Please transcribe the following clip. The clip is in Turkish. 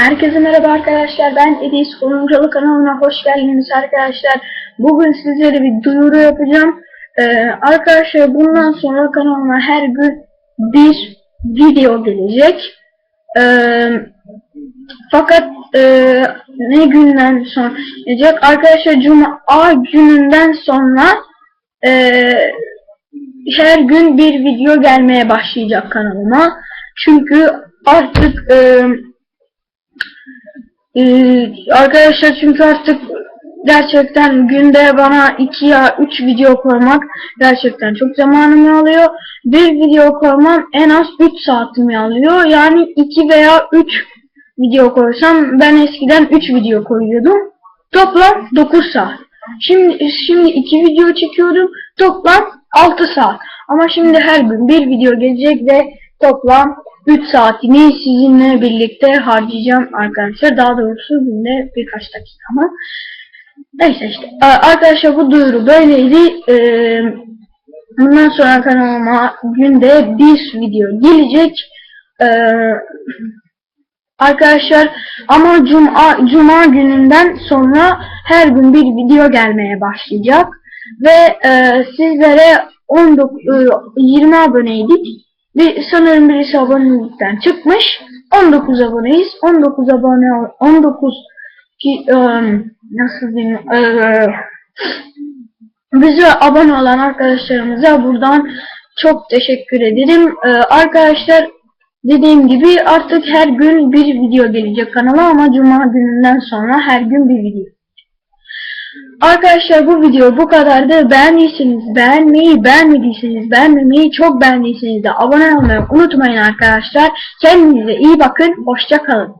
Herkese merhaba arkadaşlar. Ben Edis Oyuncalı kanalına hoş geldiniz arkadaşlar. Bugün sizlere bir duyuru yapacağım. Ee, arkadaşlar bundan sonra kanalıma her gün bir video gelecek. Ee, fakat e, ne günden sonra gelecek? Arkadaşlar Cuma gününden sonra e, her gün bir video gelmeye başlayacak kanalıma. Çünkü artık e, ee, arkadaşlar çünkü artık gerçekten günde bana 2 ya 3 video koymak gerçekten çok zamanımı alıyor. Bir video koymam en az 3 saatimi alıyor. Yani 2 veya 3 video koysam ben eskiden 3 video koyuyordum. Toplam 9 saat. Şimdi şimdi 2 video çekiyorum. Toplam 6 saat. Ama şimdi her gün bir video gelecek ve toplam 3 saatini sizinle birlikte harcayacağım arkadaşlar. Daha doğrusu günde birkaç dakika ama. Neyse işte. Arkadaşlar bu duyuru böyleydi. Ee, bundan sonra kanalıma günde bir video gelecek. Ee, arkadaşlar ama cuma, cuma gününden sonra her gün bir video gelmeye başlayacak. Ve e, sizlere 19, e, 20 aboneydik. Bir, sanırım birisi abonelikten çıkmış. 19 aboneyiz. 19 abone ol- 19 ki e, nasıl diyeyim e, bize abone olan arkadaşlarımıza buradan çok teşekkür ederim. E, arkadaşlar dediğim gibi artık her gün bir video gelecek kanala ama cuma gününden sonra her gün bir video. Arkadaşlar bu video bu kadardı. Beğendiyseniz beğenmeyi, beğenmediyseniz beğenmemeyi, çok beğendiyseniz de abone olmayı unutmayın arkadaşlar. Kendinize iyi bakın. Hoşça kalın.